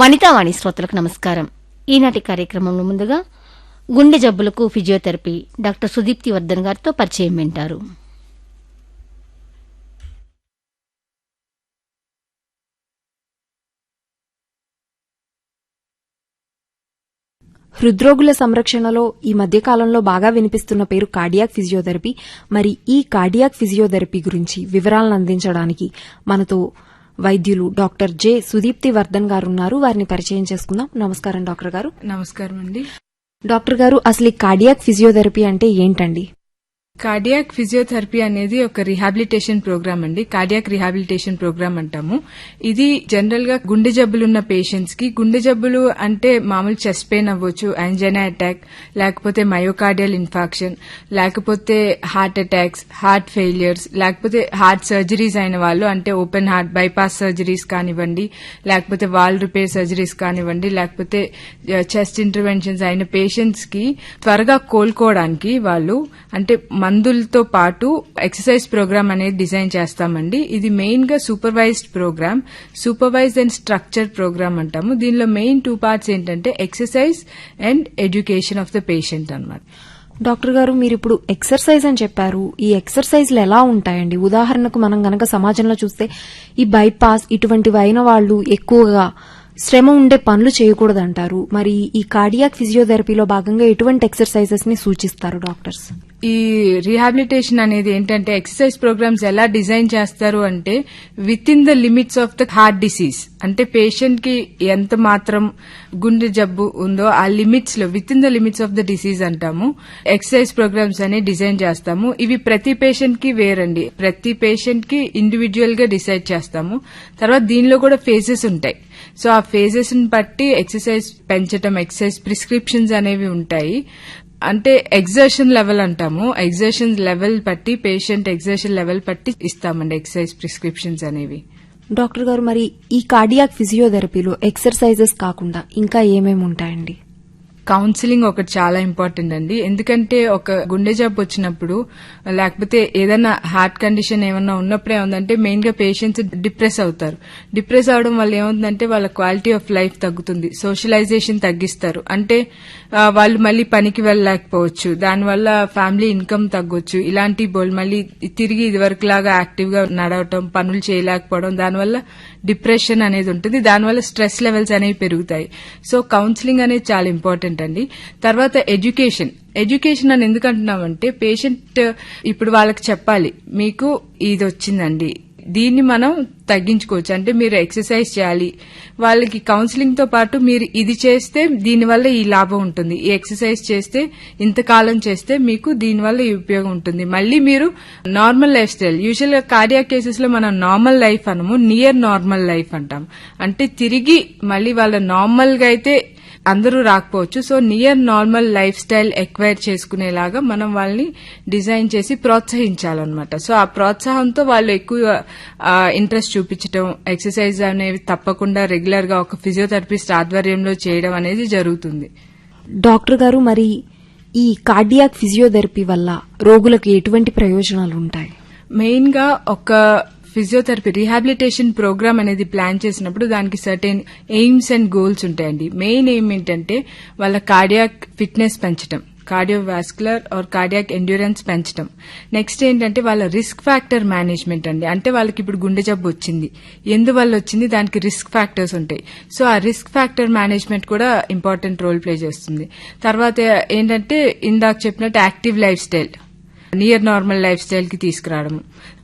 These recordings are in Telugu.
వనితావాణి శ్రోతలకు నమస్కారం. ఈనాటి కార్యక్రమంలో ముందుగా గుండె జబ్బులకు ఫిజియోథెరపీ డాక్టర్ సుదీప్తి వర్ధన్ గారితో పరిచయం వింటారు. హృద్రోగుల సంరక్షణలో ఈ మధ్యకాలంలో బాగా వినిపిస్తున్న పేరు కార్డియాక్ ఫిజియోథెరపీ. మరి ఈ కార్డియాక్ ఫిజియోథెరపీ గురించి వివరాలను అందించడానికి మనతో వైద్యులు డాక్టర్ జె సుదీప్తి వర్ధన్ గారు ఉన్నారు వారిని పరిచయం చేసుకుందాం. నమస్కారం డాక్టర్ గారు. నమస్కారం అండి. డాక్టర్ గారు అసలు ఈ కార్డియాక్ ఫిజియోథెరపీ అంటే ఏంటండి? కార్డియాక్ ఫిజియోథెరపీ అనేది ఒక రిహాబిలిటేషన్ ప్రోగ్రామ్ అండి. కార్డియాక్ రిహాబిలిటేషన్ ప్రోగ్రామ్ అంటాము. ఇది జనరల్గా గుండె జబ్బులు ఉన్న పేషెంట్స్కి గుండె జబ్బులు అంటే మామూలు చెస్ట్ పెయిన్ అవ్వచ్చు యాంజైనా అటాక్ లేకపోతే మయోకార్డియల్ ఇన్ఫాక్షన్ లేకపోతే హార్ట్ అటాక్స్ హార్ట్ ఫెయిలియర్స్ లేకపోతే హార్ట్ సర్జరీస్ అయిన వాళ్ళు అంటే ఓపెన్ హార్ట్ బైపాస్ సర్జరీస్ కానివ్వండి లేకపోతే వాల్ రిపేర్ సర్జరీస్ కానివ్వండి లేకపోతే uh, చెస్ట్ ఇంటర్వెన్షన్స్ అయిన పేషెంట్స్కి త్వరగా కోలుకోవడానికి వాళ్ళు అంటే మందులతో పాటు ఎక్సర్సైజ్ ప్రోగ్రామ్ అనేది డిజైన్ చేస్తామండి. ఇది మెయిన్గా supervised program supervised and structured program అంటాము. దీనిలో మెయిన్ టూ పార్ట్స్ ఏంటంటే exercise and education of the patient అన్నమాట. డాక్టర్ గారు మీరు ఇప్పుడు ఎక్సర్సైజ్ అని చెప్పారు. ఈ ఎక్సర్సైజ్లు ఎలా ఉంటాయండి? ఉదాహరణకు మనం గనక సమాజంలో చూస్తే ఈ బైపాస్ ఇటువంటివి అయిన వాళ్ళు ఎక్కువగా శ్రమ ఉండే పనులు చేయకూడదంటారు. మరి ఈ కార్డియాక్ ఫిజియోథెరపీలో భాగంగా ఎటువంటి ఎక్సర్సైజెస్ని సూచిస్తారు డాక్టర్స్? ఈ రీహాబిలిటేషన్ అనేది ఏంటంటే ఎక్సర్సైజ్ ప్రోగ్రామ్స్ ఎలా డిజైన్ చేస్తారు అంటే within the limits of the heart disease అంటే పేషెంట్కి ఎంత మాత్రం గుండె జబ్బు ఉందో ఆ లిమిట్స్లో within the limits of the disease అంటాము. ఎక్సర్సైజ్ ప్రోగ్రామ్స్ అనేవి డిజైన్ చేస్తాము. ఇవి ప్రతి పేషెంట్కి వేరండి. ప్రతి పేషెంట్కి ఇండివిజువల్గా డిసైడ్ చేస్తాము. తర్వాత దీనిలో కూడా ఫేజెస్ ఉంటాయి. సో ఆ ఫేజెస్ని బట్టి ఎక్సర్సైజ్ పెంచడం ఎక్సర్సైజ్ ప్రిస్క్రిప్షన్స్ అనేవి ఉంటాయి. అంటే ఎగ్జర్షన్ లెవెల్ అంటాము. ఎగ్జర్షన్ లెవెల్ బట్టి పేషెంట్ ఎగ్జర్షన్ లెవెల్ బట్టి ఇస్తామండి ఎక్సర్సైజ్ ప్రిస్క్రిప్షన్స్ అనేవి. డాక్టర్ గారు మరి ఈ కార్డియాక్ ఫిజియోథెరపీలో ఎక్సర్సైజెస్ కాకుండా ఇంకా ఏమేమి ఉంటాయండి? కౌన్సిలింగ్ ఒకటి చాలా ఇంపార్టెంట్ అండి. ఎందుకంటే ఒక గుండె జబ్బు వచ్చినప్పుడు లేకపోతే ఏదైనా హార్ట్ కండిషన్ ఏమన్నా ఉన్నప్పుడే ఉందంటే మెయిన్గా పేషెంట్స్ డిప్రెస్ అవుతారు. డిప్రెస్ అవడం వల్ల ఏముందంటే వాళ్ళ క్వాలిటీ ఆఫ్ లైఫ్ తగ్గుతుంది. సోషలైజేషన్ తగ్గిస్తారు. అంటే వాళ్ళు మళ్ళీ పనికి వెళ్ళలేకపోవచ్చు. దానివల్ల ఫ్యామిలీ ఇన్కమ్ తగ్గొచ్చు. ఇలాంటి బోల్ మళ్ళీ తిరిగి ఇదివరకు లాగా యాక్టివ్గా నడవటం పనులు చేయలేకపోవడం దానివల్ల డిప్రెషన్ అనేది ఉంటుంది. దానివల్ల స్ట్రెస్ లెవెల్స్ అనేవి పెరుగుతాయి. సో కౌన్సిలింగ్ అనేది చాలా ఇంపార్టెంట్ అండి. తర్వాత ఎడ్యుకేషన్. ఎడ్యుకేషన్ అని ఎందుకంటున్నామంటే పేషెంట్ ఇప్పుడు వాళ్ళకి చెప్పాలి మీకు ఇది వచ్చిందండి దీన్ని మనం తగ్గించుకోవచ్చు. అంటే మీరు ఎక్సర్సైజ్ చేయాలి. వాళ్ళకి కౌన్సిలింగ్తో పాటు మీరు ఇది చేస్తే దీనివల్ల ఈ లాభం ఉంటుంది. ఈ ఎక్సర్సైజ్ చేస్తే ఇంతకాలం చేస్తే మీకు దీనివల్ల ఈ ఉపయోగం ఉంటుంది. మళ్ళీ మీరు నార్మల్ లైఫ్ స్టైల్ యూజువల్గా కార్డియా కేసెస్లో మనం నార్మల్ లైఫ్ అనము నియర్ నార్మల్ లైఫ్ అంటాం. అంటే తిరిగి మళ్ళీ వాళ్ళ నార్మల్గా అయితే అందరూ రాకపోవచ్చు. So near normal lifestyle acquire చేసుకునేలాగా మనం వాళ్ళని డిజైన్ చేసి ప్రోత్సహించాలన్నమాట. సో ఆ ప్రోత్సాహంతో వాళ్ళు ఎక్కువ ఇంట్రెస్ట్ చూపించడం ఎక్సర్సైజ్ అనేవి తప్పకుండా రెగ్యులర్గా ఒక ఫిజియోథెరపిస్ట్ ఆధ్వర్యంలో చేయడం అనేది జరుగుతుంది. డాక్టర్ గారు మరి ఈ కార్డియాక్ ఫిజియోథెరపీ వల్ల రోగులకు ఎటువంటి ప్రయోజనాలు ఉంటాయి? మెయిన్గా ఒక ఫిజియోథెరపీ రీహాబిలిటేషన్ ప్రోగ్రామ్ అనేది ప్లాన్ చేసినప్పుడు దానికి సర్టెన్ ఎయిమ్స్ అండ్ గోల్స్ ఉంటాయండి. మెయిన్ ఎయిమ్ ఏంటంటే వాళ్ళ కార్డియాక్ ఫిట్నెస్ పెంచడం కార్డియోవాస్కులర్ ఆర్ కార్డియాక్ ఎండ్యూరెన్స్ పెంచడం నెక్స్ట్ ఏంటంటే వాళ్ళ రిస్క్ ఫ్యాక్టర్ మేనేజ్మెంట్ అండి. అంటే వాళ్ళకి ఇప్పుడు గుండె జబ్బు వచ్చింది. ఎందువల్ల వచ్చింది? దానికి రిస్క్ ఫ్యాక్టర్స్ ఉంటాయి. సో ఆ రిస్క్ ఫ్యాక్టర్ మేనేజ్మెంట్ కూడా ఇంపార్టెంట్ రోల్ ప్లే చేస్తుంది. తర్వాత ఏంటంటే ఇందాక చెప్పినట్టు active life style. Near normal లైఫ్ స్టైల్కి తీసుకురావడం.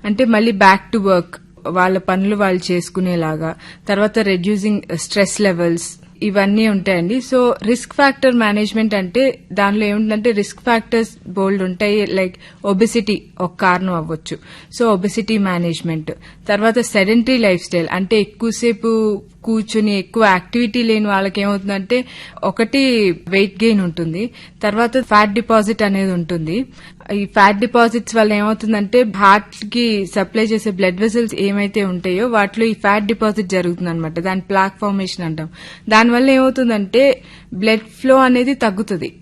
అంటే మళ్ళీ బ్యాక్ టు వర్క్ వాళ్ళ పనులు వాళ్ళు చేసుకునేలాగా తర్వాత రెడ్యూసింగ్ స్ట్రెస్ లెవెల్స్ ఇవన్నీ ఉంటాయండి. సో రిస్క్ ఫ్యాక్టర్ మేనేజ్మెంట్ అంటే దానిలో ఏముందంటే రిస్క్ ఫ్యాక్టర్స్ బోల్డ్ ఉంటాయి లైక్ ఒబెసిటీ ఒక కారణం అవ్వచ్చు. సో ఒబెసిటీ మేనేజ్మెంట్ తర్వాత సెడెంటరీ లైఫ్ స్టైల్ అంటే ఎక్కువసేపు కూర్చుని ఎక్కువ యాక్టివిటీ లేని వాళ్ళకి ఏమవుతుందంటే ఒకటి వెయిట్ గెయిన్ ఉంటుంది తర్వాత ఫ్యాట్ డిపాజిట్ అనేది ఉంటుంది. ఈ ఫ్యాట్ డిపాజిట్స్ వల్ల ఏమవుతుందంటే హార్ట్కి సప్లై చేసే బ్లడ్ వెసల్స్ ఏమైతే ఉంటాయో వాటిలో ఈ ఫ్యాట్ డిపాజిట్ జరుగుతుంది అనమాట దాని ప్లాక్ ఫార్మేషన్ అంటాం. దానివల్ల ఏమవుతుందంటే బ్లడ్ ఫ్లో అనేది తగ్గుతుంది.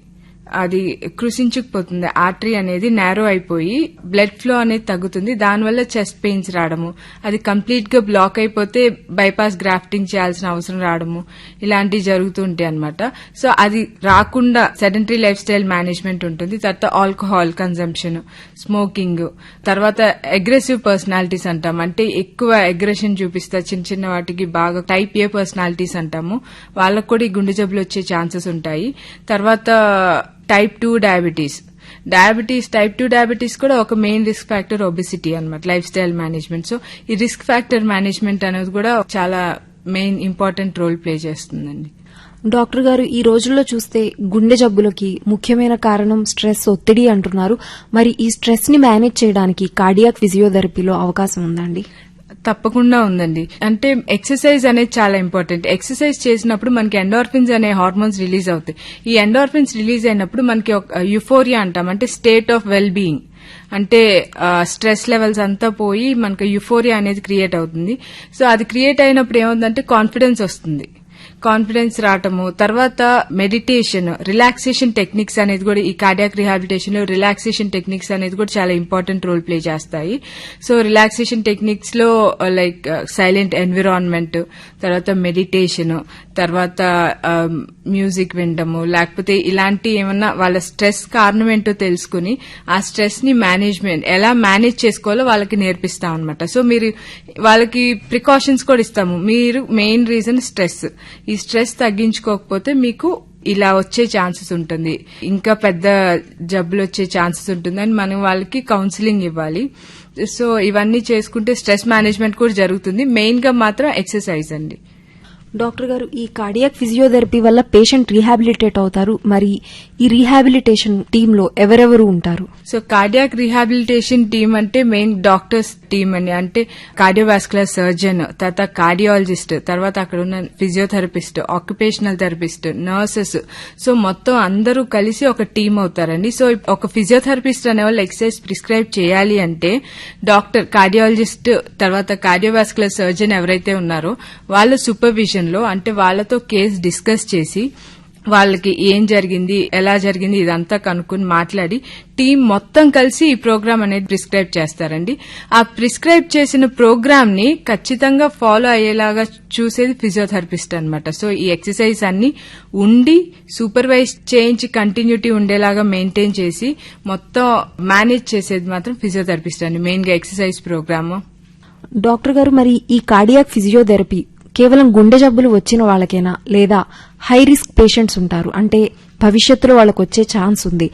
అది కృషించుకుపోతుంది. ఆర్టరీ అనేది నేరో అయిపోయి బ్లడ్ ఫ్లో అనేది తగ్గుతుంది. దానివల్ల చెస్ట్ పెయిన్స్ రావడము అది కంప్లీట్గా బ్లాక్ అయిపోతే బైపాస్ గ్రాఫ్టింగ్ చేయాల్సిన అవసరం రావడము ఇలాంటివి జరుగుతూ ఉంటాయి అనమాట సో అది రాకుండా సెడెంటరీ లైఫ్ స్టైల్ మేనేజ్మెంట్ ఉంటుంది. తర్వాత ఆల్కహాల్ కన్సంప్షన్ స్మోకింగ్ తర్వాత అగ్రెసివ్ పర్సనాలిటీస్ అంటాం. అంటే ఎక్కువ అగ్రెషన్ చూపిస్తా చిన్న చిన్న వాటికి బాగా టైప్ ఏ పర్సనాలిటీస్ అంటాము. వాళ్ళకు కూడా ఈ గుండె జబ్బులు వచ్చే ఛాన్సెస్ ఉంటాయి. తర్వాత type two diabetes diabetes type two diabetes కూడా ఒక మెయిన్ రిస్క్ ఫ్యాక్టర్ ఒబిసిటీ అన్నమాట లైఫ్ స్టైల్ మేనేజ్మెంట్ సో ఈ రిస్క్ ఫ్యాక్టర్ మేనేజ్మెంట్ అనేది కూడా చాలా మెయిన్ ఇంపార్టెంట్ రోల్ ప్లే చేస్తుందండి. డాక్టర్ గారు ఈ రోజుల్లో చూస్తే గుండె జబ్బులకి ముఖ్యమైన కారణం స్ట్రెస్ ఒత్తిడి అంటున్నారు. మరి ఈ స్ట్రెస్ని మేనేజ్ చేయడానికి కార్డియాక్ ఫిజియోథెరపీలో అవకాశం ఉందండి తప్పకుండా ఉందండి. అంటే ఎక్సర్సైజ్ అనేది చాలా ఇంపార్టెంట్. ఎక్సర్సైజ్ చేసినప్పుడు మనకి ఎండార్ఫిన్స్ అనే హార్మోన్స్ రిలీజ్ అవుతాయి. ఈ ఎండార్ఫిన్స్ రిలీజ్ అయినప్పుడు మనకి ఒక యుఫోరియా అంటాం. అంటే స్టేట్ ఆఫ్ వెల్ బీయింగ్ అంటే స్ట్రెస్ లెవెల్స్ అంతా పోయి మనకి యుఫోరియా అనేది క్రియేట్ అవుతుంది. సో అది క్రియేట్ అయినప్పుడు ఏమవుతుందంటే కాన్ఫిడెన్స్ వస్తుంది. కాన్ఫిడెన్స్ రావటము తర్వాత మెడిటేషన్ రిలాక్సేషన్ టెక్నిక్స్ అనేది కూడా ఈ కార్డియాక్ రిహాబిలిటేషన్లో రిలాక్సేషన్ టెక్నిక్స్ అనేది కూడా చాలా ఇంపార్టెంట్ రోల్ ప్లే చేస్తాయి. సో రిలాక్సేషన్ టెక్నిక్స్లో లైక్ సైలెంట్ ఎన్విరాన్మెంట్ తర్వాత మెడిటేషన్ తర్వాత um, మ్యూజిక్ వినడము లేకపోతే ఇలాంటి ఏమన్నా వాళ్ళ స్ట్రెస్ కారణం ఏంటో తెలుసుకుని ఆ స్ట్రెస్ని మేనేజ్మెంట్ ఎలా మేనేజ్ చేసుకోవాలో వాళ్ళకి నేర్పిస్తాం అనమాట సో మీరు వాళ్ళకి ప్రికాషన్స్ కూడా ఇస్తాము. మీరు మెయిన్ రీజన్ స్ట్రెస్. ఈ స్ట్రెస్ తగ్గించుకోకపోతే మీకు ఇలా వచ్చే ఛాన్సెస్ ఉంటుంది. ఇంకా పెద్ద జబ్బులు వచ్చే ఛాన్సెస్ ఉంటుందని మనం వాళ్ళకి కౌన్సిలింగ్ ఇవ్వాలి. సో ఇవన్నీ చేసుకుంటే స్ట్రెస్ మేనేజ్మెంట్ కూడా జరుగుతుంది. మెయిన్గా మాత్రం ఎక్సర్సైజ్ అండి. డాక్టర్ గారు ఈ కార్డియాక్ ఫిజియోథెరపీ వల్ల పేషెంట్ రీహాబిలిటేట్ అవుతారు. మరి ఈ రీహాబిలిటేషన్ టీంలో ఎవరెవరు ఉంటారు? సో కార్డియాక్ రీహాబిలిటేషన్ టీమ్ అంటే మెయిన్ డాక్టర్స్ టీమ్ అని అంటే కార్డియోవాస్కులర్ సర్జన్ తర్వాత కార్డియాలజిస్ట్ తర్వాత అక్కడ ఉన్న physiotherapist occupational therapist nurses so మొత్తం అందరూ కలిసి ఒక టీం అవుతారండి. సో ఒక ఫిజియోథెరపిస్ట్ అనే వాళ్ళు ఎక్సర్సైజ్ ప్రిస్క్రైబ్ చేయాలి అంటే డాక్టర్ కార్డియాలజిస్ట్ తర్వాత కార్డియోవాస్కులర్ సర్జన్ ఎవరైతే ఉన్నారో వాళ్ళ సూపర్విజన్లో అంటే వాళ్ళతో కేసు డిస్కస్ చేసి వాళ్ళకి ఏం జరిగింది ఎలా జరిగింది ఇదంతా కనుక్కుని మాట్లాడి టీం మొత్తం కలిసి ఈ ప్రోగ్రాం అనేది ప్రిస్క్రైబ్ చేస్తారండి. ఆ ప్రిస్క్రైబ్ చేసిన ప్రోగ్రామ్ని ఖచ్చితంగా ఫాలో అయ్యేలాగా చూసేది ఫిజియోథెరపిస్ట్ అనమాట సో ఈ ఎక్సర్సైజ్ అన్ని ఉండి సూపర్వైజ్ చేయించి కంటిన్యూటీ ఉండేలాగా మెయింటైన్ చేసి మొత్తం మేనేజ్ చేసేది మాత్రం ఫిజియోథెరపిస్ట్ అండి మెయిన్గా ఎక్సర్సైజ్ ప్రోగ్రామ్. డాక్టర్ గారు మరి ఈ కార్డియాక్ ఫిజియోథెరపీ కేవలం గుండె జబ్బులు వచ్చిన వాళ్ళకేనా? లేదా హై రిస్క్ పేషెంట్స్ ఉంటారు. అంటే భవిష్యత్తులో వాళ్ళకు వచ్చే ఛాన్స్ ఉంది.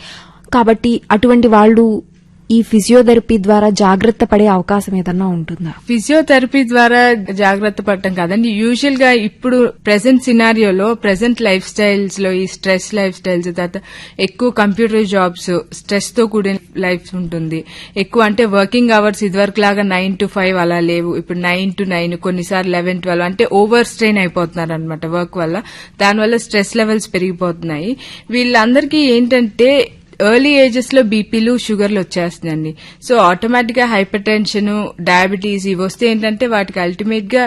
కాబట్టి అటువంటి వాళ్ళు ఈ ఫిజియోథెరపీ ద్వారా జాగ్రత్త పడే అవకాశం ఏదన్నా ఉంటుందా? ఫిజియోథెరపీ ద్వారా జాగ్రత్త పడటం కాదండి. యూజువల్గా ఇప్పుడు ప్రెసెంట్ సినారియోలో ప్రెసెంట్ లైఫ్ స్టైల్స్లో ఈ స్ట్రెస్ లైఫ్ స్టైల్స్ తర్వాత ఎక్కువ కంప్యూటర్ జాబ్స్ స్ట్రెస్తో కూడిన లైఫ్ ఉంటుంది. ఎక్కువ అంటే వర్కింగ్ అవర్స్ ఇదివరకు లాగా నైన్ టు ఫైవ్ అలా లేవు. ఇప్పుడు నైన్ టు నైన్ కొన్నిసార్లు లెవెన్ ట్వెల్వ్ అంటే ఓవర్ స్ట్రెయిన్ అయిపోతున్నారు అనమాట వర్క్ వల్ల. దానివల్ల స్ట్రెస్ లెవెల్స్ పెరిగిపోతున్నాయి. వీళ్ళందరికీ ఏంటంటే ఎర్లీ ఏజెస్లో బీపీలు షుగర్లు వచ్చేస్తుందండి సో ఆటోమేటిక్గా హైపర్ టెన్షన్ డయాబెటీస్ ఇవి వస్తే ఏంటంటే వాటికి అల్టిమేట్గా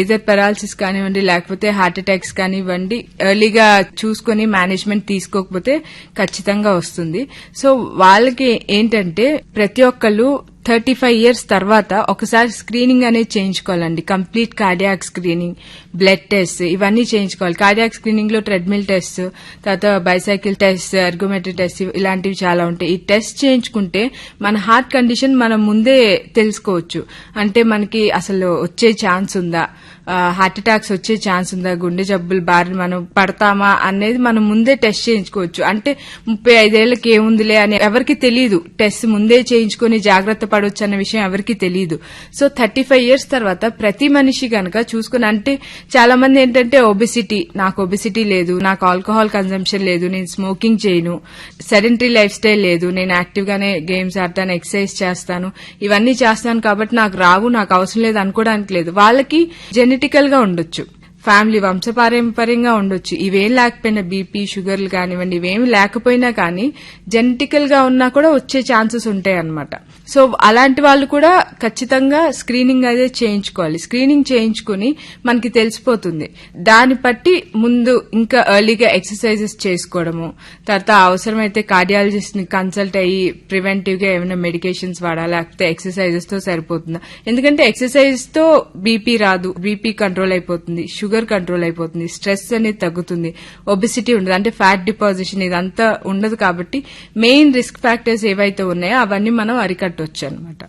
ఇదర్ పెరాలసిస్ కానివ్వండి లేకపోతే హార్ట్ అటాక్స్ కానివ్వండి ఎర్లీగా చూసుకొని మేనేజ్మెంట్ తీసుకోకపోతే ఖచ్చితంగా వస్తుంది. సో వాళ్ళకి ఏంటంటే ప్రతి ఒక్కళ్ళు థర్టీ ఫైవ్ ఇయర్స్ తర్వాత ఒకసారి స్క్రీనింగ్ అనేది చేయించుకోవాలండి. Complete cardiac screening blood test ఇవన్నీ చేయించుకోవాలి. కార్డియాక్ స్క్రీనింగ్లో ట్రెడ్మిల్ టెస్ట్ తర్వాత బైసైకిల్ టెస్ట్ ఎర్గోమెట్రీ టెస్ట్ ఇలాంటివి చాలా ఉంటాయి. ఈ టెస్ట్ చేయించుకుంటే మన హార్ట్ కండిషన్ మనం ముందే తెలుసుకోవచ్చు. అంటే మనకి అసలు వచ్చే ఛాన్స్ ఉందా? హార్ట్ అటాక్స్ వచ్చే ఛాన్స్ ఉందా? గుండె జబ్బులు బారిన మనం పడతామా? అనేది మనం ముందే టెస్ట్ చేయించుకోవచ్చు. అంటే ముప్పై ఐదేళ్ళకి ఏముందిలే అని ఎవరికి తెలియదు టెస్ట్ ముందే చేయించుకుని జాగ్రత్త పడవచ్చు అన్న విషయం ఎవరికి తెలియదు సో థర్టీ ఫైవ్ ఇయర్స్ తర్వాత ప్రతి మనిషి గనక చూసుకుని అంటే చాలా మంది ఏంటంటే ఒబిసిటీ నాకు ఒబిసిటీ లేదు నాకు ఆల్కహాల్ కన్సంప్షన్ లేదు నేను స్మోకింగ్ చేయను సెడెంటరీ లైఫ్ స్టైల్ లేదు నేను యాక్టివ్ గానే గేమ్స్ ఆడతాను ఎక్సర్సైజ్ చేస్తాను ఇవన్నీ చేస్తాను కాబట్టి నాకు రావు నాకు అవసరం లేదు అనుకోవడానికి లేదు. వాళ్ళకి జెనెటికల్గా ఉండొచ్చు. ఫ్యామిలీ వంశపారంపర్యంగా ఉండొచ్చు. ఇవేం లేకపోయినా బీపీ షుగర్లు కానివ్వండి ఇవేమి లేకపోయినా కానీ జెనెటికల్గా ఉన్నా కూడా వచ్చే ఛాన్సెస్ ఉంటాయి అన్నమాట సో అలాంటి వాళ్ళు కూడా ఖచ్చితంగా స్క్రీనింగ్ అదే చేయించుకోవాలి. స్క్రీనింగ్ చేయించుకుని మనకి తెలిసిపోతుంది. దాన్ని బట్టి ముందు ఇంకా ఎర్లీగా ఎక్సర్సైజెస్ చేసుకోవడము తర్వాత అవసరమైతే కార్డియాలజిస్ట్ని కన్సల్ట్ అయ్యి ప్రివెంటివ్గా ఏమైనా మెడికేషన్స్ వాడాలి లేకపోతే ఎక్సర్సైజెస్తో సరిపోతుందా? ఎందుకంటే ఎక్సర్సైజ్తో బీపీ రాదు బీపీ కంట్రోల్ అయిపోతుంది షుగర్ కంట్రోల్ అయిపోతుంది స్ట్రెస్ అనేది తగ్గుతుంది ఒబిసిటీ ఉండదు. అంటే ఫ్యాట్ డిపాజిషన్ ఇదంతా ఉండదు కాబట్టి మెయిన్ రిస్క్ ఫ్యాక్టర్స్ ఏవైతే ఉన్నాయో అవన్నీ మనం అనమాట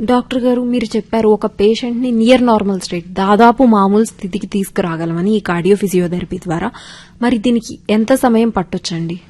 డాక్టర్ గారు మీరు చెప్పారు ఒక పేషెంట్ని నియర్ నార్మల్ స్టేట్ దాదాపు మామూలు స్థితికి తీసుకురాగలమని ఈ కార్డియో ఫిజియోథెరపీ ద్వారా. మరి దీనికి ఎంత సమయం పట్టొచ్చండి?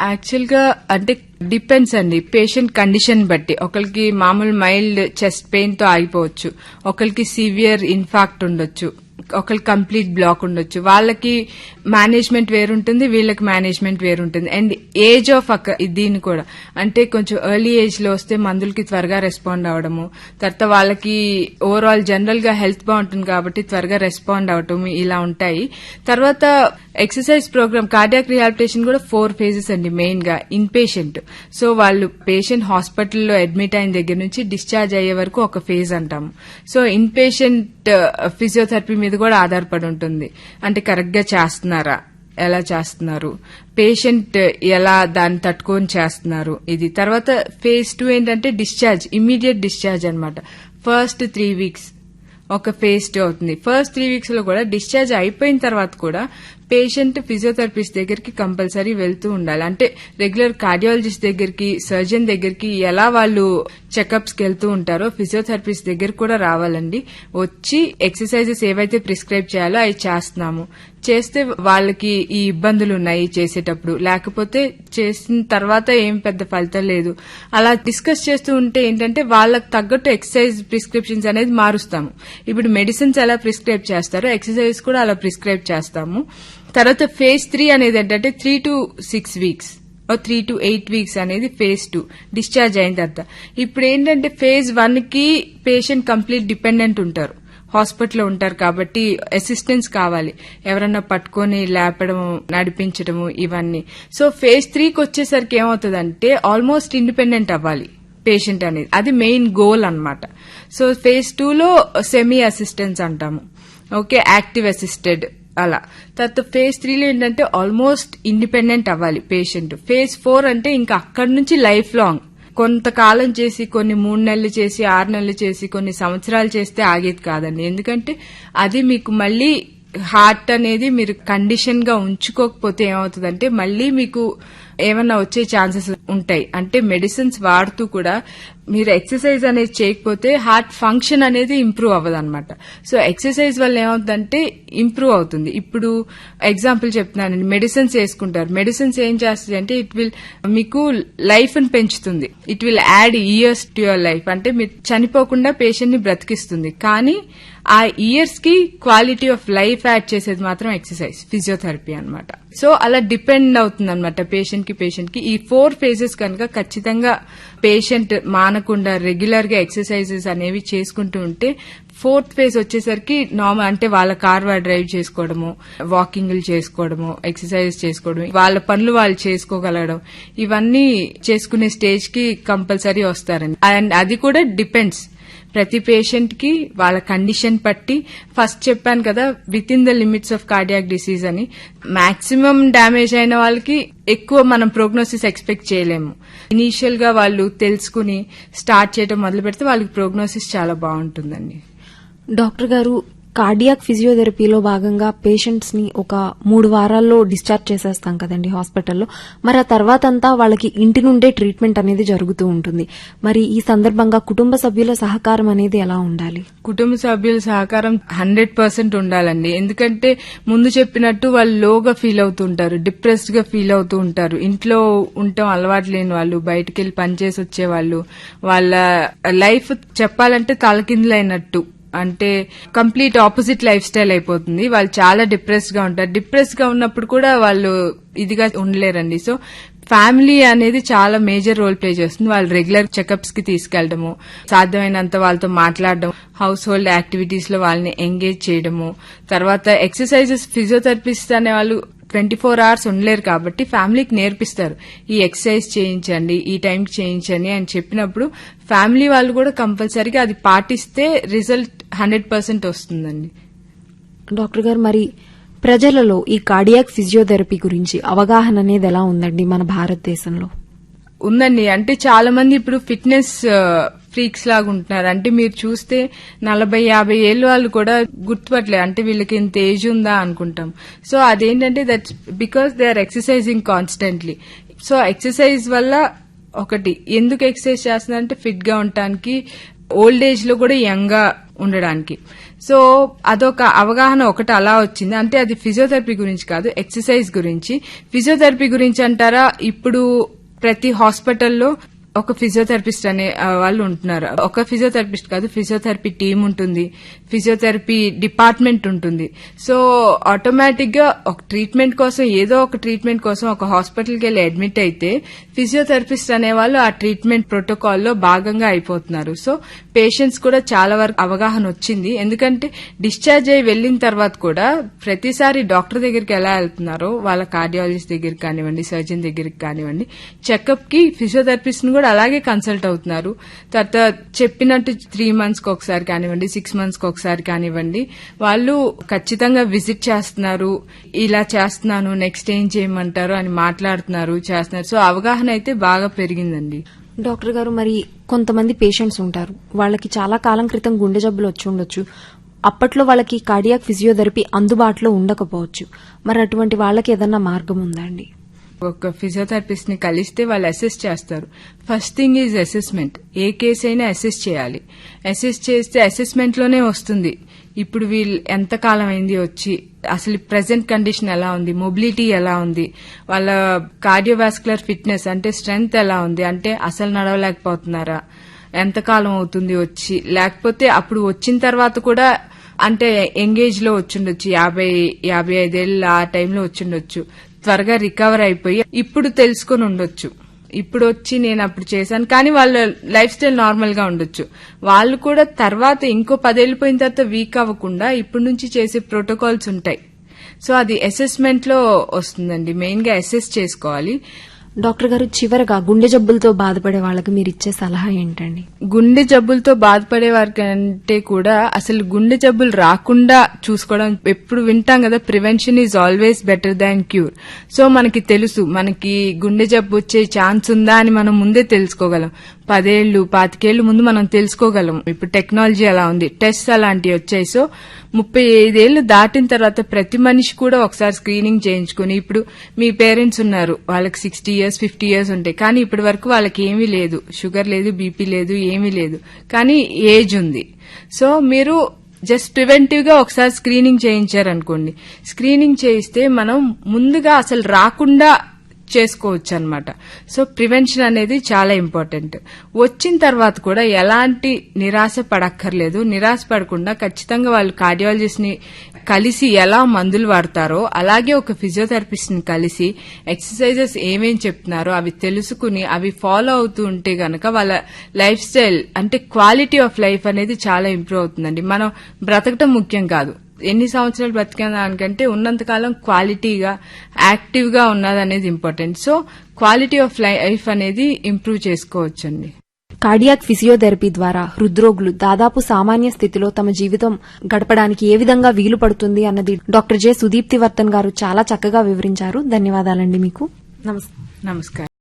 యాక్చువల్గా అంటే డిపెండ్స్ అండి. పేషెంట్ కండిషన్ బట్టి. ఒకరికి మామూలు మైల్డ్ చెస్ట్ పెయిన్తో ఆగిపోవచ్చు. ఒకరికి సివియర్ ఇన్ఫాక్ట్ ఉండొచ్చు. ఒకరికి కంప్లీట్ బ్లాక్ ఉండొచ్చు. వాళ్ళకి మేనేజ్మెంట్ వేరుంటుంది వీళ్ళకి మేనేజ్మెంట్ వేరుంటుంది. అండ్ ఏజ్ ఆఫ్ అక్క దీన్ని కూడా. అంటే కొంచెం ఎర్లీ ఏజ్లో వస్తే మందులకి త్వరగా రెస్పాండ్ అవడము. తర్వాత వాళ్ళకి ఓవరాల్ జనరల్గా హెల్త్ బాగుంటుంది కాబట్టి త్వరగా రెస్పాండ్ అవటం ఇలా ఉంటాయి. తర్వాత ఎక్సర్సైజ్ ప్రోగ్రామ్ కార్డియాక్ రిహాబిలిటేషన్ కూడా ఫోర్ ఫేజెస్ అండి మెయిన్గా ఇన్ పేషెంట్ సో వాళ్ళు పేషెంట్ హాస్పిటల్లో అడ్మిట్ అయిన దగ్గర నుంచి డిశ్చార్జ్ అయ్యే వరకు ఒక ఫేజ్ అంటాము. సో ఇన్ పేషెంట్ ఫిజియోథెరపీ మీద కూడా ఆధారపడి ఉంటుంది. అంటే కరెక్ట్గా చేస్తున్నారా? ఎలా చేస్తున్నారు? పేషెంట్ ఎలా దాన్ని తట్టుకొని చేస్తున్నారు? ఇది. తర్వాత ఫేజ్ టూ ఏంటంటే డిశ్చార్జ్ ఇమ్మీడియట్ డిశ్చార్జ్ అనమాట ఫస్ట్ త్రీ వీక్స్. ఒక ఫేజ్ టూ అవుతుంది. ఫస్ట్ త్రీ వీక్స్లో కూడా డిశ్చార్జ్ అయిపోయిన తర్వాత కూడా పేషెంట్ ఫిజియోథెరపిస్ట్ దగ్గరికి కంపల్సరీ వెళ్తూ ఉండాలి. అంటే రెగ్యులర్ కార్డియాలజిస్ట్ దగ్గరికి సర్జన్ దగ్గరికి ఎలా వాళ్ళు చెకప్స్కి వెళ్తూ ఉంటారో ఫిజియోథెరపిస్ట్ దగ్గర కూడా రావాలండి. వచ్చి ఎక్సర్సైజెస్ ఏవైతే ప్రిస్క్రైబ్ చేయాలో అవి చేస్తున్నాము. చేస్తే వాళ్ళకి ఈ ఇబ్బందులు ఉన్నాయి చేసేటప్పుడు. లేకపోతే చేసిన తర్వాత ఏం పెద్ద ఫలితం లేదు. అలా డిస్కస్ చేస్తూ ఉంటే ఏంటంటే వాళ్ళకి తగ్గట్టు ఎక్సర్సైజ్ ప్రిస్క్రిప్షన్స్ అనేది మారుస్తాము. ఇప్పుడు మెడిసిన్స్ ఎలా ప్రిస్క్రైబ్ చేస్తారో ఎక్సర్సైజ్ కూడా అలా ప్రిస్క్రైబ్ చేస్తాము. తర్వాత ఫేజ్ త్రీ అనేది ఏంటంటే three to six weeks three to eight weeks అనేది ఫేజ్ టూ డిశ్చార్జ్ అయిన తర్వాత. ఇప్పుడు ఏంటంటే ఫేజ్ వన్కి పేషెంట్ కంప్లీట్ డిపెండెంట్ ఉంటారు. హాస్పిటల్లో ఉంటారు కాబట్టి అసిస్టెన్స్ కావాలి. ఎవరన్నా పట్టుకొని లేపడము నడిపించడము ఇవన్నీ. సో ఫేజ్ త్రీకి వచ్చేసరికి ఏమవుతుందంటే ఆల్మోస్ట్ ఇండిపెండెంట్ అవ్వాలి పేషెంట్ అనేది. అది మెయిన్ గోల్ అన్నమాట. సో ఫేజ్ టూలో సెమీ అసిస్టెన్స్ అంటాము. ఓకే యాక్టివ్ అసిస్టెడ్ అలా. తర్వాత ఫేజ్ త్రీలో ఏంటంటే ఆల్మోస్ట్ ఇండిపెండెంట్ అవ్వాలి పేషెంట్ ఫేజ్ ఫోర్ అంటే ఇంకా అక్కడి నుంచి లైఫ్ లాంగ్ కొంతకాలం చేసి కొన్ని మూడు నెలలు చేసి ఆరు నెలలు చేసి కొన్ని సంవత్సరాలు చేస్తే ఆగేది కాదండి. ఎందుకంటే అది మీకు మళ్ళీ హార్ట్ అనేది మీరు కండిషన్గా ఉంచుకోకపోతే ఏమవుతుందంటే మళ్ళీ మీకు ఏమన్నా వచ్చే ఛాన్సెస్ ఉంటాయి. అంటే మెడిసిన్స్ వాడుతూ కూడా మీరు ఎక్సర్సైజ్ అనేది చేయకపోతే హార్ట్ ఫంక్షన్ అనేది ఇంప్రూవ్ అవ్వదు అనమాట సో ఎక్సర్సైజ్ వల్ల ఏమవుతుందంటే ఇంప్రూవ్ అవుతుంది. ఇప్పుడు ఎగ్జాంపుల్ చెప్తున్నానండి. మెడిసిన్స్ వేసుకుంటారు. మెడిసిన్స్ ఏం చేస్తుంది అంటే ఇట్ విల్ మీకు లైఫ్ని పెంచుతుంది. It will add years to your life అంటే మీరు చనిపోకుండా పేషెంట్ని బ్రతికిస్తుంది. కానీ ఆ ఇయర్స్కి క్వాలిటీ ఆఫ్ లైఫ్ యాడ్ చేసేది మాత్రం ఎక్సర్సైజ్ ఫిజియోథెరపీ అనమాట సో అలా డిపెండ్ అవుతుంది అనమాట పేషెంట్కి పేషెంట్కి. ఈ ఫోర్ ఫేజెస్ కనుక ఖచ్చితంగా పేషెంట్ మానకుండా రెగ్యులర్గా ఎక్సర్సైజెస్ అనేవి చేసుకుంటూ ఉంటే ఫోర్త్ ఫేజ్ వచ్చేసరికి నార్మల్ అంటే వాళ్ళ కార్ డ్రైవ్ చేసుకోవడము వాకింగ్లు చేసుకోవడము ఎక్సర్సైజెస్ చేసుకోవడం వాళ్ళ పనులు వాళ్ళు చేసుకోగలగడం ఇవన్నీ చేసుకునే స్టేజ్కి కంపల్సరీ వస్తారండి. అండ్ అది కూడా డిపెండ్స్ ప్రతి పేషెంట్కి వాళ్ళ కండిషన్ బట్టి ఫస్ట్ చెప్పాను కదా within the limits of cardiac disease అని. మాక్సిమం డ్యామేజ్ అయిన వాళ్ళకి ఎక్కువ మనం ప్రోగ్నోసిస్ ఎక్స్పెక్ట్ చేయలేము. ఇనీషియల్గా వాళ్ళు తెలుసుకుని స్టార్ట్ చేయడం మొదలు పెడితే వాళ్ళకి ప్రోగ్నోసిస్ చాలా బాగుంటుందండి. డాక్టర్ గారు కార్డియాక్ ఫిజియోథెరపీలో భాగంగా పేషెంట్స్ని ఒక మూడు వారాల్లో డిశ్చార్జ్ చేసేస్తాం కదండి హాస్పిటల్లో. మరి ఆ తర్వాత అంతా వాళ్ళకి ఇంటి నుండే ట్రీట్మెంట్ అనేది జరుగుతూ ఉంటుంది. మరి ఈ సందర్భంగా కుటుంబ సభ్యుల సహకారం అనేది ఎలా ఉండాలి? కుటుంబ సభ్యుల సహకారం హండ్రెడ్ పర్సెంట్ ఉండాలండి. ఎందుకంటే ముందు చెప్పినట్టు వాళ్ళు లోగా ఫీల్ అవుతూ ఉంటారు డిప్రెస్డ్గా ఫీల్ అవుతూ ఉంటారు. ఇంట్లో ఉండటం అలవాటు లేని వాళ్ళు బయటికి వెళ్ళి పనిచేసి వచ్చే వాళ్ళు వాళ్ళ లైఫ్ చెప్పాలంటే తలకిందులైనట్టు. అంటే కంప్లీట్ ఆపోజిట్ లైఫ్ స్టైల్ అయిపోతుంది. వాళ్ళు చాలా డిప్రెస్గా ఉంటారు. డిప్రెస్గా ఉన్నప్పుడు కూడా వాళ్ళు ఇదిగా ఉండలేరండి. సో ఫ్యామిలీ అనేది చాలా మేజర్ రోల్ ప్లే చేస్తుంది. వాళ్ళు రెగ్యులర్ చెకప్స్కి తీసుకెళ్ళడము సాధ్యమైనంత వాళ్ళతో మాట్లాడడం హౌస్ హోల్డ్ యాక్టివిటీస్లో వాళ్ళని ఎంగేజ్ చేయడము తర్వాత ఎక్సర్సైజెస్ ఫిజియోథెరపిస్ట్ అనే వాళ్ళు ట్వంటీ ఫోర్ అవర్స్ ఉండలేరు కాబట్టి ఫ్యామిలీకి నేర్పిస్తారు. ఈ ఎక్సర్సైజ్ చేయించండి ఈ టైంకి చేయించండి అని చెప్పినప్పుడు ఫ్యామిలీ వాళ్ళు కూడా కంపల్సరీగా అది పాటిస్తే రిజల్ట్ హండ్రెడ్ పర్సెంట్ వస్తుందండి. డాక్టర్ గారు మరి ప్రజలలో ఈ కార్డియాక్ ఫిజియోథెరపీ గురించి అవగాహన అనేది ఎలా ఉందండి మన భారతదేశంలో? ఉందండి. అంటే చాలా మంది ఇప్పుడు ఫిట్నెస్ ఫ్రీక్స్ లాగా ఉంటున్నారు. అంటే మీరు చూస్తే నలభై యాభై ఏళ్ళు వాళ్ళు కూడా గుర్తుపట్టలేదు అంటే వీళ్ళకి ఇంత ఏజ్ ఉందా అనుకుంటాం. సో అదేంటంటే that's because they are exercising constantly so exercise వల్ల ఒకటి ఎందుకు ఎక్సర్సైజ్ చేస్తున్నారంటే ఫిట్గా ఉండటానికి ఓల్డ్ ఏజ్లో కూడా యంగ్గా ఉండడానికి. సో అదొక అవగాహన ఒకటి అలా వచ్చింది. అంటే అది ఫిజియోథెరపీ గురించి కాదు ఎక్సర్సైజ్ గురించి. ఫిజియోథెరపీ గురించి అంటారా? ఇప్పుడు ప్రతి హాస్పిటల్లో ఒక ఫిజియోథెరపిస్ట్ అనే వాళ్ళు ఉంటున్నారు. ఒక ఫిజియోథెరపిస్ట్ కాదు ఫిజియోథెరపీ టీం ఉంటుంది. ఫిజియోథెరపీ డిపార్ట్మెంట్ ఉంటుంది. సో ఆటోమేటిక్గా ఒక ట్రీట్మెంట్ కోసం ఏదో ఒక ట్రీట్మెంట్ కోసం ఒక హాస్పిటల్కి వెళ్ళి అడ్మిట్ అయితే ఫిజియోథెరపిస్ట్ అనే వాళ్ళు ఆ ట్రీట్మెంట్ ప్రోటోకాల్లో భాగంగా అయిపోతున్నారు. సో పేషెంట్స్ కూడా చాలా వరకు అవగాహన వచ్చింది. ఎందుకంటే డిశ్చార్జ్ అయి వెళ్ళిన తర్వాత కూడా ప్రతిసారి డాక్టర్ దగ్గరికి ఎలా వెళ్తున్నారో వాళ్ళ కార్డియాలజిస్ట్ దగ్గరికి కానివ్వండి సర్జన్ దగ్గరికి కానివ్వండి చెకప్కి ఫిజియోథెరపిస్ట్ని కూడా అలాగే కన్సల్ట్ అవుతున్నారు. తర్వాత చెప్పినట్టు త్రీ మంత్స్కి ఒకసారి కానివ్వండి సిక్స్ మంత్స్కి ఒకసారి కానివ్వండి వాళ్ళు ఖచ్చితంగా విజిట్ చేస్తున్నారు. ఇలా చేస్తున్నాను నెక్స్ట్ ఏం చేయమంటారు అని మాట్లాడుతున్నారు చేస్తున్నారు. సో అవగాహన అయితే బాగా పెరిగిందండి. డాక్టర్ గారు మరి కొంతమంది పేషెంట్స్ ఉంటారు. వాళ్ళకి చాలా కాలం క్రితం గుండె జబ్బులు వచ్చి ఉండొచ్చు. అప్పట్లో వాళ్ళకి కార్డియాక్ ఫిజియోథెరపీ అందుబాటులో ఉండకపోవచ్చు. మరి అటువంటి వాళ్ళకి ఏదన్నా మార్గం ఉందా అండి? ఒక ఫిజియోథెరపిస్ట్ని కలిస్తే వాళ్ళు అసెస్ చేస్తారు. ఫస్ట్ థింగ్ ఈజ్ అసెస్మెంట్ ఏ కేసు అయినా అసెస్ చేయాలి. అసెస్ చేస్తే అసెస్మెంట్లోనే వస్తుంది. ఇప్పుడు వీళ్ళు ఎంత కాలం అయింది వచ్చి అసలు ప్రెసెంట్ కండిషన్ ఎలా ఉంది మొబిలిటీ ఎలా ఉంది వాళ్ళ కార్డియోవాస్కులర్ ఫిట్నెస్ అంటే స్ట్రెంగ్త్ ఎలా ఉంది అంటే అసలు నడవలేకపోతున్నారా ఎంతకాలం అవుతుంది వచ్చి లేకపోతే అప్పుడు వచ్చిన తర్వాత కూడా అంటే ఎంగేజ్లో వచ్చిండొచ్చు యాభై యాభై ఐదేళ్ళు ఆ టైంలో వచ్చిండొచ్చు. త్వరగా రికవర్ అయిపోయి ఇప్పుడు తెలుసుకొని ఉండొచ్చు. ఇప్పుడు వచ్చి నేను అప్పుడు చేశాను. కానీ వాళ్ళ లైఫ్ స్టైల్ నార్మల్గా ఉండొచ్చు. వాళ్ళు కూడా తర్వాత ఇంకో పదేళ్ళు పోయిన తర్వాత వీక్ అవ్వకుండా ఇప్పటి నుంచి చేసే ప్రోటోకాల్స్ ఉంటాయి. సో అది అసెస్మెంట్లో వస్తుందండి. మెయిన్గా అసెస్ చేసుకోవాలి. డాక్టర్ గారు చివరగా గుండె జబ్బులతో బాధపడే వాళ్ళకి మీరు ఇచ్చే సలహా ఏంటండి? గుండె జబ్బులతో బాధపడే వారికంటే కూడా అసలు గుండె జబ్బులు రాకుండా చూసుకోవడం ఎప్పుడు వింటాం కదా prevention is always better than cure. So మనకి తెలుసు మనకి గుండె జబ్బు వచ్చే ఛాన్స్ ఉందా అని మనం ముందే తెలుసుకోగలం. పదేళ్ళు పాతికేళ్ళు ముందు మనం తెలుసుకోగలం. ఇప్పుడు టెక్నాలజీ అలా ఉంది. టెస్ట్ అలాంటివి వచ్చాయి. సో ముప్పై ఐదేళ్ళు దాటిన తర్వాత ప్రతి మనిషి కూడా ఒకసారి స్క్రీనింగ్ చేయించుకుని ఇప్పుడు మీ పేరెంట్స్ ఉన్నారు. వాళ్ళకి సిక్స్టీ ఇయర్స్ ఫిఫ్టీ ఇయర్స్ ఉంటాయి. కానీ ఇప్పటి వరకు వాళ్ళకి ఏమీ లేదు. షుగర్ లేదు బీపీ లేదు ఏమీ లేదు. కానీ ఏజ్ ఉంది. సో మీరు జస్ట్ ప్రివెంటివ్గా ఒకసారి స్క్రీనింగ్ చేయించారనుకోండి. స్క్రీనింగ్ చేయిస్తే మనం ముందుగా అసలు రాకుండా చేసుకోవచ్చు అనమాట సో ప్రివెన్షన్ అనేది చాలా ఇంపార్టెంట్. వచ్చిన తర్వాత కూడా ఎలాంటి నిరాశ పడక్కర్లేదు. నిరాశ పడకుండా ఖచ్చితంగా వాళ్ళు కార్డియాలజిస్ట్ని కలిసి ఎలా మందులు వాడతారో అలాగే ఒక ఫిజియోథెరపిస్ట్ని కలిసి ఎక్సర్సైజెస్ ఏమేం చెప్తున్నారో అవి తెలుసుకుని అవి ఫాలో అవుతూ ఉంటే గనక వాళ్ళ లైఫ్ స్టైల్ అంటే క్వాలిటీ ఆఫ్ లైఫ్ అనేది చాలా ఇంప్రూవ్ అవుతుందండి. మనం బ్రతకటం ముఖ్యం కాదు. ఎన్ని సంవత్సరాలు బతికిన దానికంటే ఉన్నంతకాలం క్వాలిటీగా యాక్టివ్గా ఉన్నది అనేది important. So quality of life అనేది ఇంప్రూవ్ చేసుకోవచ్చండి. కార్డియాక్ ఫిజియోథెరపీ ద్వారా హృద్రోగులు దాదాపు సామాన్య స్థితిలో తమ జీవితం గడపడానికి ఏ విధంగా వీలు పడుతుంది అన్నది డాక్టర్ జె సుదీప్తి వర్తన్ గారు చాలా చక్కగా వివరించారు. ధన్యవాదాలండి మీకు. నమస్కారం.